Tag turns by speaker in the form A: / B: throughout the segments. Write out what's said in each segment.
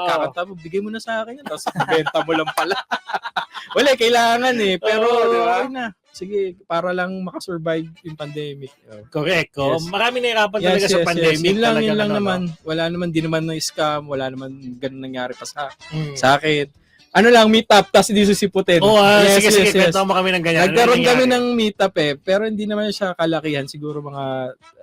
A: Oo.
B: kakanta mo, bigay mo na sa akin yan. Tapos benta mo lang pala. Wala, kailangan eh. Pero
A: Oo, di ba?
B: okay na. Sige, para lang makasurvive yung pandemic. Oh.
A: Correct. Oh.
B: Yes.
A: Marami nahirapan talaga sa pandemic.
B: Yun lang, yun lang
A: ano,
B: naman. Wala naman, di naman na scam. Wala naman ganun nangyari pa sa,
A: no? Mm.
B: sa akin. Ano lang, meet up, tapos di susiputin.
A: Oh, ah,
B: Yes,
A: sige,
B: yes,
A: sige.
B: yes.
A: Kwento mo kami ng ganyan. Ano
B: Nagkaroon kami ng meet up eh, pero hindi naman siya kalakihan. Siguro mga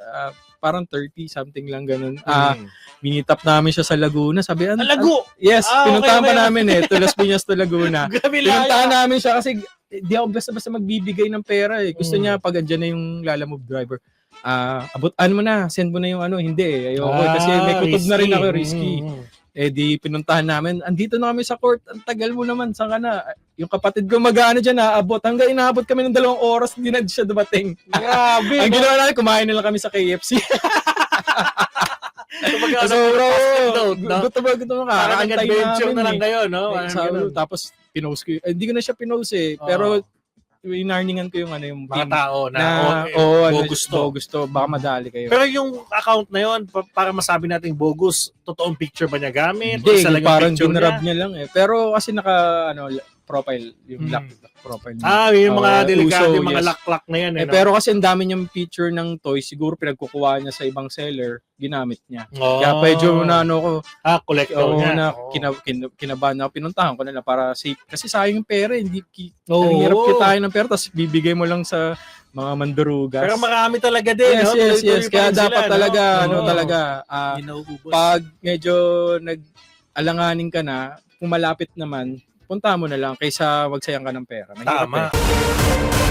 B: ah, parang 30 something lang ganun. Ah,
A: Mm.
B: meet up namin siya sa Laguna. Sabi, an-
A: Alago!
B: Yes,
A: Ah, okay,
B: pinuntahan pa
A: okay.
B: namin eh. Tulas Piñas to Laguna. Pinuntahan namin siya kasi eh, di ako basta-basta magbibigay ng pera eh. Gusto
A: Mm.
B: niya pag andyan na yung lalamove driver. Ah, abot ano mo na, send mo na yung ano, hindi eh. Ayoko
A: Ah,
B: kasi may kutob na rin ako
A: risky.
B: risky.
A: Mm.
B: Eh di pinuntahan namin, andito na kami sa court. Ang tagal mo naman, saan ka na? Yung kapatid ko mag-ano dyan, naabot. Hanggang inaabot kami ng dalawang oras, hindi na siya dumating.
A: Grabe.
B: Ang
A: no?
B: ginawa namin, kumain na lang kami sa KFC.
A: Kumbaga,
B: so,
A: ano,
B: bro,
A: and load, no?
B: gusto ba, gusto mo ka?
A: Parang nag-adventure
B: namin
A: na lang kayo, no?
B: Eh,
A: Parang ganun.
B: ko, tapos pinost ko, eh, hindi ko na siya pinost eh. Pero inarningan ko yung ano yung
A: Mga
B: team
A: tao na,
B: na,
A: oh, eh,
B: oo, ano,
A: bogus to.
B: bogus to. Baka madali kayo.
A: Pero yung account na yun, pa- para masabi nating bogus, totoong picture ba niya gamit?
B: Hindi,
A: Isa lang yung
B: parang
A: picture
B: ginrab
A: niya?
B: niya lang eh. Pero kasi naka, ano, profile, yung
A: Mm.
B: lock profile niya.
A: Ah, yung mga
B: Oo,
A: delikado,
B: uso,
A: yung mga
B: yes.
A: lock-lock na yan. Eh,
B: Eh,
A: no?
B: pero kasi ang dami niyang picture ng toy, siguro pinagkukuha niya sa ibang seller, ginamit niya.
A: oh,
B: Kaya medyo na ano ko,
A: Ah, collector
B: oo,
A: niya.
B: na
A: Oo.
B: kina, kin- kinabahan ako, pinuntahan ko na lang para safe. Kasi sayang yung pera, hindi ki,
A: Oo.
B: hirap kitain ng pera, tapos bibigay mo lang sa mga mandurugas.
A: Pero marami talaga din.
B: yes,
A: no?
B: yes,
A: Tuloy-tuloy
B: yes.
A: pa
B: Kaya
A: rin sila,
B: dapat
A: no?
B: talaga, ano
A: Oo.
B: talaga, ah,
A: Hindi nauubos.
B: pag medyo nag-alanganin ka na, kung malapit naman, punta mo na lang kaysa magsayang ka ng pera. Mahirap
A: Tama.
B: eh.